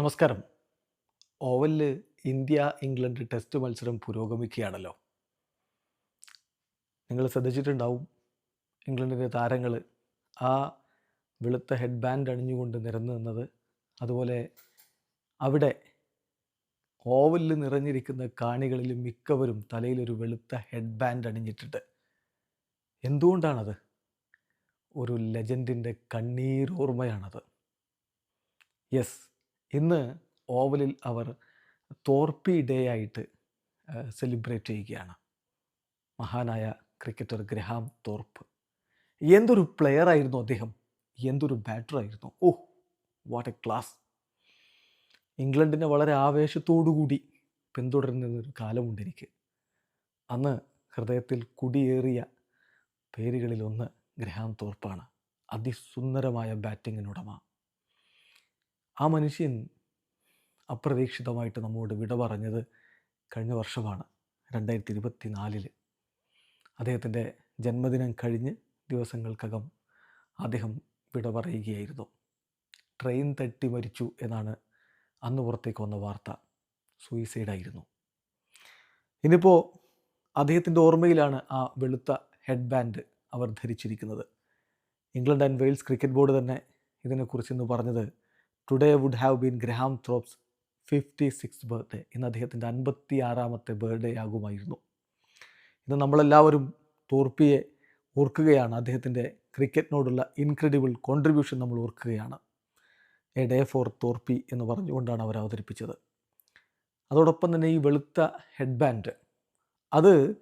നമസ്കാരം. ഓവലിൽ India England test മത്സരം പുരോഗമിക്കുകയാണല്ലോ. നിങ്ങൾ ശ്രദ്ധിച്ചിട്ടുണ്ടാവും ഇംഗ്ലണ്ടിന്റെ താരങ്ങൾ ആ വെളുത്ത ഹെഡ് ബാൻഡ് അണിഞ്ഞുകൊണ്ട് നിരന്നു നിന്നത്. അതുപോലെ അവിടെ ഓവലിൽ നിറഞ്ഞിരിക്കുന്ന കാണികളിൽ മിക്കവരും തലയിലൊരു വെളുത്ത ഹെഡ് ബാൻഡ് അണിഞ്ഞിട്ടുണ്ട്. എന്തുകൊണ്ടാണത്? ഒരു ലെജൻഡിന്റെ കണ്ണീരോർമ്മയാണത്. യെസ് ഇന്ന് ഓവലിൽ അവർ തോർപ്പി ഡേ ആയിട്ട് സെലിബ്രേറ്റ് ചെയ്യുകയാണ്. മഹാനായ ക്രിക്കറ്റർ ഗ്രഹാം തോർപ്പ്. എന്തൊരു പ്ലെയർ ആയിരുന്നു അദ്ദേഹം? എന്തൊരു ബാറ്റർ ആയിരുന്നു? ഓ വാട്ട് എ ക്ലാസ് ഇംഗ്ലണ്ടിനെ വളരെ ആവേശത്തോടുകൂടി പിന്തുടരുന്നൊരു കാലമുണ്ട് എനിക്ക്. അന്ന് ഹൃദയത്തിൽ കുടിയേറിയ പേരുകളിലൊന്ന് ഗ്രഹാം തോർപ്പാണ്. അതിസുന്ദരമായ ബാറ്റിങ്ങിനുടമ ആ മനുഷ്യൻ അപ്രതീക്ഷിതമായിട്ട് നമ്മോട് വിട പറഞ്ഞത് കഴിഞ്ഞ വർഷമാണ് രണ്ടായിരത്തി ഇരുപത്തി നാലിൽ അദ്ദേഹത്തിന്റെ ജന്മദിനം കഴിഞ്ഞ് ദിവസങ്ങൾക്കകം അദ്ദേഹം വിട പറയുകയായിരുന്നു. ട്രെയിൻ തട്ടി മരിച്ചു എന്നാണ് അന്ന് പുറത്തേക്ക് വന്ന വാർത്ത. സൂയിസൈഡായിരുന്നു. ഇനിയിപ്പോൾ അദ്ദേഹത്തിന്റെ ഓർമ്മയിലാണ് ആ വെളുത്ത ഹെഡ് ബാൻഡ് അവർ ധരിച്ചിരിക്കുന്നത്. England and Wales cricket board തന്നെ ഇതിനെക്കുറിച്ച് ഇന്ന് പറഞ്ഞത് today would have been Graham Thorpe's fifty six birthday ഇന്ന് അദ്ദേഹത്തിന്റെ അൻപത്തി ആറാമത്തെ ബർത്ത്ഡേ ആകുമായിരുന്നു. ഇന്ന് നമ്മളെല്ലാവരും തോർപ്പിയെ ഓർക്കുകയാണ്. അദ്ദേഹത്തിന്റെ ക്രിക്കറ്റിനോടുള്ള ഇൻക്രെഡിബിൾ കോൺട്രിബ്യൂഷൻ നമ്മൾ ഓർക്കുകയാണ്. എ ഡേ ഫോർ തോർപ്പി എന്ന് പറഞ്ഞുകൊണ്ടാണ് അവർ അവതരിപ്പിച്ചത്. അതോടൊപ്പം തന്നെ ഈ വെളുത്ത ഹെഡ് ബാൻഡ് അത്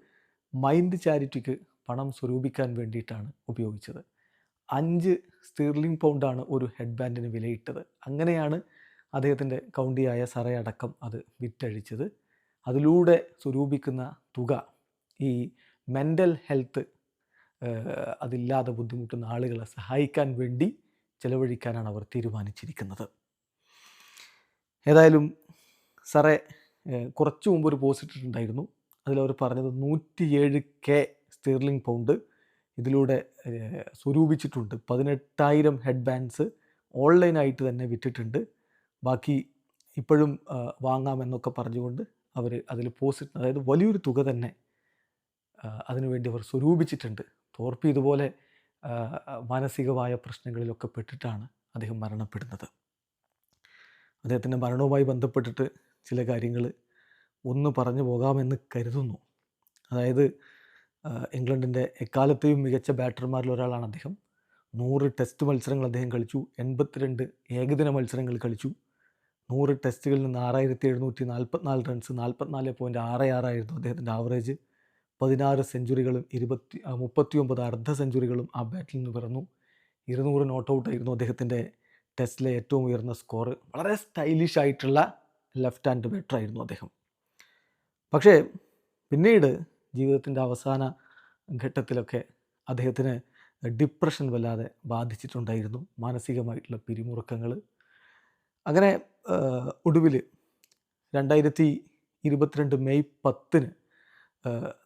മൈൻഡ് ചാരിറ്റിക്ക് പണം സ്വരൂപിക്കാൻ വേണ്ടിയിട്ടാണ് ഉപയോഗിച്ചത്. അഞ്ച് സ്റ്റീർലിംഗ് പൗണ്ടാണ് ഒരു ഹെഡ് ബാൻഡിന് വിലയിട്ടത്. അങ്ങനെയാണ് അദ്ദേഹത്തിന്റെ കൗണ്ടിയായ സറയടക്കം അത് വിറ്റഴിച്ചത്. അതിലൂടെ സ്വരൂപിക്കുന്ന തുക ഈ മെന്റൽ ഹെൽത്ത് അതില്ലാതെ ബുദ്ധിമുട്ടുന്ന ആളുകളെ സഹായിക്കാൻ വേണ്ടി ചെലവഴിക്കാനാണ് അവർ തീരുമാനിച്ചിരിക്കുന്നത്. ഏതായാലും സാറേ കുറച്ച് മുമ്പ് ഒരു പോസ്റ്റ് ഇട്ടിട്ടുണ്ടായിരുന്നു. അതിലവർ പറഞ്ഞത് നൂറ്റിയേഴ് കെ സ്റ്റീർലിംഗ് പൗണ്ട്. ഇതിലൂടെ സ്വരൂപിച്ചിട്ടുണ്ട്. പതിനെട്ടായിരം ഹെഡ് ബാൻഡ്സ് ഓൺലൈനായിട്ട് തന്നെ വിറ്റിട്ടുണ്ട്. ബാക്കി ഇപ്പോഴും വാങ്ങാമെന്നൊക്കെ പറഞ്ഞുകൊണ്ട് അവർ അതിൽ പോസിറ്റ് അതായത് വലിയൊരു തുക തന്നെ അതിനുവേണ്ടി അവർ സ്വരൂപിച്ചിട്ടുണ്ട്. തോർപ്പി ഇതുപോലെ മാനസികമായ പ്രശ്നങ്ങളിലൊക്കെ പെട്ടിട്ടാണ് അദ്ദേഹം മരണപ്പെടുന്നത്. അദ്ദേഹത്തിന്റെ മരണവുമായി ബന്ധപ്പെട്ടിട്ട് ചില കാര്യങ്ങൾ ഒന്ന് പറഞ്ഞു പോകാമെന്ന് കരുതുന്നു. അതായത് ഇംഗ്ലണ്ടിന്റെ എക്കാലത്തെയും മികച്ച ബാറ്റർമാരിൽ ഒരാളാണ് അദ്ദേഹം. നൂറ് ടെസ്റ്റ് മത്സരങ്ങൾ അദ്ദേഹം കളിച്ചു. എൺപത്തിരണ്ട് ഏകദിന മത്സരങ്ങൾ കളിച്ചു. നൂറ് ടെസ്റ്റുകളിൽ നിന്ന് ആറായിരത്തി എഴുന്നൂറ്റി നാൽപ്പത്തിനാല് റൺസ് നാൽപ്പത്തിനാല് പോയിന്റ് ആറ് ആറായിരുന്നു അദ്ദേഹത്തിന്റെ ആവറേജ്. പതിനാറ് സെഞ്ചുറികളും ഇരുപത്തി മുപ്പത്തി ഒമ്പത് അർദ്ധ സെഞ്ചുറികളും ആ ബാറ്റിൽ നിന്ന് പിറന്നു. ഇരുന്നൂറ് നോട്ട് ഔട്ട് ആയിരുന്നു അദ്ദേഹത്തിന്റെ ടെസ്റ്റിലെ ഏറ്റവും ഉയർന്ന സ്കോർ വളരെ സ്റ്റൈലിഷ് ആയിട്ടുള്ള ലെഫ്റ്റ് ഹാൻഡ് ബാറ്റർ ആയിരുന്നു അദ്ദേഹം. പക്ഷേ പിന്നീട് ജീവിതത്തിന്റെ അവസാന ഘട്ടത്തിലൊക്കെ അദ്ദേഹത്തിന് ഡിപ്രഷൻ വല്ലാതെ ബാധിച്ചിട്ടുണ്ടായിരുന്നു. മാനസികമായിട്ടുള്ള പിരിമുറുക്കങ്ങൾ അങ്ങനെ ഒടുവിൽ രണ്ടായിരത്തി ഇരുപത്തിരണ്ട് മെയ് പത്തിന്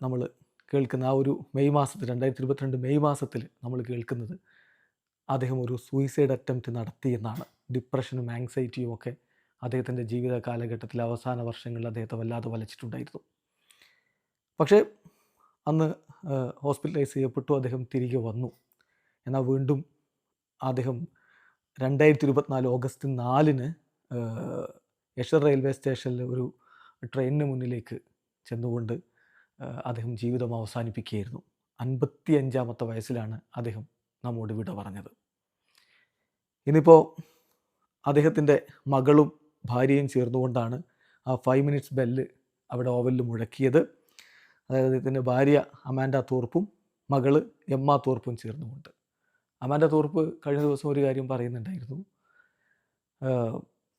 നമ്മൾ കേൾക്കുന്ന ആ ഒരു മെയ് മാസത്തിൽ രണ്ടായിരത്തി ഇരുപത്തിരണ്ട് മെയ് മാസത്തിൽ നമ്മൾ കേൾക്കുന്നത് അദ്ദേഹം ഒരു സൂയിസൈഡ് അറ്റംപ്റ്റ് നടത്തിയെന്നാണ് ഡിപ്രഷനും ആങ്സൈറ്റിയും ഒക്കെ അദ്ദേഹത്തിന്റെ ജീവിത കാലഘട്ടത്തിൽ അവസാന വർഷങ്ങളിൽ അദ്ദേഹത്തെ വല്ലാതെ വലച്ചിട്ടുണ്ടായിരുന്നു. പക്ഷേ അന്ന് ഹോസ്പിറ്റലൈസ് ചെയ്യപ്പെട്ടു അദ്ദേഹം തിരികെ വന്നു. എന്നാൽ വീണ്ടും അദ്ദേഹം രണ്ടായിരത്തി ഇരുപത്തിനാല് ഓഗസ്റ്റ് നാലിന് യശർ റെയിൽവേ സ്റ്റേഷനിൽ ഒരു ട്രെയിനിന് മുന്നിലേക്ക് ചെന്നുകൊണ്ട് അദ്ദേഹം ജീവിതം അവസാനിപ്പിക്കുകയായിരുന്നു. അൻപത്തി അഞ്ചാമത്തെ വയസ്സിലാണ് അദ്ദേഹം നമ്മോട് വിട പറഞ്ഞത്. ഇന്നിപ്പോൾ അദ്ദേഹത്തിന്റെ മകളും ഭാര്യയും ചേർന്നുകൊണ്ടാണ് ആ ഫൈവ് മിനിറ്റ്സ് ബെല്ല് അവിടെ ഓവലിൽ മുഴക്കിയത്. അതായത് അദ്ദേഹത്തിന്റെ ഭാര്യ അമാൻഡ തോർപ്പും മകൾ എമ്മ തോർപ്പും ചേർന്നുകൊണ്ട് അമാൻഡ തോർപ്പ് കഴിഞ്ഞ ദിവസം ഒരു കാര്യം പറയുന്നുണ്ടായിരുന്നു.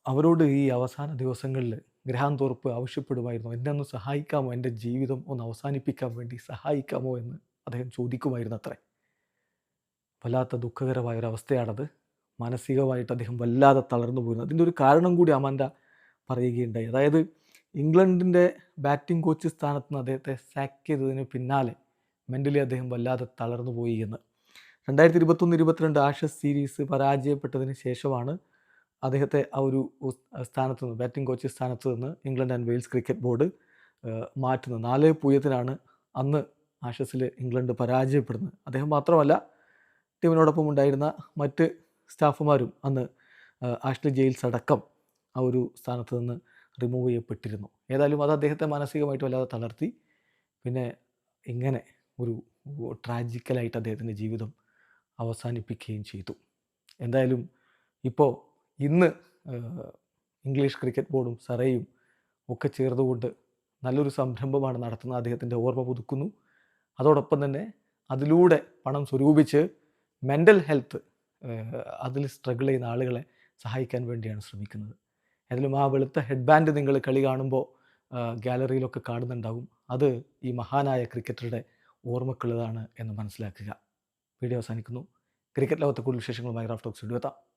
അവരോട് ഈ അവസാന ദിവസങ്ങളിൽ ഗ്രഹാം തോർപ്പ് ആവശ്യപ്പെടുമായിരുന്നു? എന്നെ ഒന്ന് സഹായിക്കാമോ? എന്റെ ജീവിതം ഒന്ന് അവസാനിപ്പിക്കാൻ വേണ്ടി സഹായിക്കാമോ എന്ന് അദ്ദേഹം ചോദിക്കുമായിരുന്നു അത്രേ വല്ലാത്ത ദുഃഖകരമായ ഒരു അവസ്ഥയാണത്. മാനസികമായിട്ട് അദ്ദേഹം വല്ലാതെ തളർന്നു പോയിരുന്നു. അതിന്റെ ഒരു കാരണം കൂടി അമാൻഡ പറയുകയുണ്ടായി. അതായത് ഇംഗ്ലണ്ടിന്റെ ബാറ്റിംഗ് കോച്ച് സ്ഥാനത്ത് നിന്ന് അദ്ദേഹത്തെ സാക്ക് ചെയ്തതിന് പിന്നാലെ മെന്റലി അദ്ദേഹം വല്ലാതെ തളർന്നു പോയി എന്ന്. രണ്ടായിരത്തി ഇരുപത്തൊന്ന് ഇരുപത്തിരണ്ട് ആഷസ് സീരീസ് പരാജയപ്പെട്ടതിന് ശേഷമാണ് അദ്ദേഹത്തെ ആ ഒരു സ്ഥാനത്ത് നിന്ന് ബാറ്റിംഗ് കോച്ച് സ്ഥാനത്ത് നിന്ന് England and Wales cricket board മാറ്റുന്നത്. നാലേ പൂജ്യത്തിനാണ് അന്ന് ആഷസിൽ ഇംഗ്ലണ്ട് പരാജയപ്പെടുന്നത്. അദ്ദേഹം മാത്രമല്ല ടീമിനോടൊപ്പം ഉണ്ടായിരുന്ന മറ്റ് സ്റ്റാഫുമാരും അന്ന് ആഷ്ലി ജെയിൽസ് അടക്കം ആ ഒരു സ്ഥാനത്ത് നിന്ന് റിമൂവ് ചെയ്യപ്പെട്ടിരുന്നു. ഏതായാലും അത് അദ്ദേഹത്തെ മാനസികമായിട്ട് വല്ലാതെ തളർത്തി. പിന്നെ ഇങ്ങനെ ഒരു ട്രാജിക്കലായിട്ട് അദ്ദേഹത്തിന്റെ ജീവിതം അവസാനിപ്പിക്കുകയും ചെയ്തു. എന്തായാലും ഇപ്പോൾ ഇന്ന് ഇംഗ്ലീഷ് ക്രിക്കറ്റ് ബോർഡും സറയും ഒക്കെ ചേർന്നുകൊണ്ട് നല്ലൊരു സംരംഭമാണ് നടത്തുന്നത്. അദ്ദേഹത്തിന്റെ ഓർമ്മ പുതുക്കുന്നു. അതോടൊപ്പം തന്നെ അതിലൂടെ പണം സ്വരൂപിച്ച് മെന്റൽ ഹെൽത്ത് അതിൽ സ്ട്രഗിൾ ചെയ്യുന്ന ആളുകളെ സഹായിക്കാൻ വേണ്ടിയാണ് ശ്രമിക്കുന്നത്. ഏതായാലും ആ വെളുത്ത ഹെഡ് ബാൻഡ് നിങ്ങൾ കളി കാണുമ്പോൾ ഗാലറിയിലൊക്കെ കാണുന്നുണ്ടാവും. അത് ഈ മഹാനായ ക്രിക്കറ്ററുടെ ഓർമ്മക്കുള്ളതാണ് എന്ന് മനസ്സിലാക്കുക. വീഡിയോ അവസാനിക്കുന്നു. ക്രിക്കറ്റ് ലോകത്തെ കൂടുതൽ വിശേഷങ്ങളുമായി റാഫ്റ്റോക്സ് എത്താം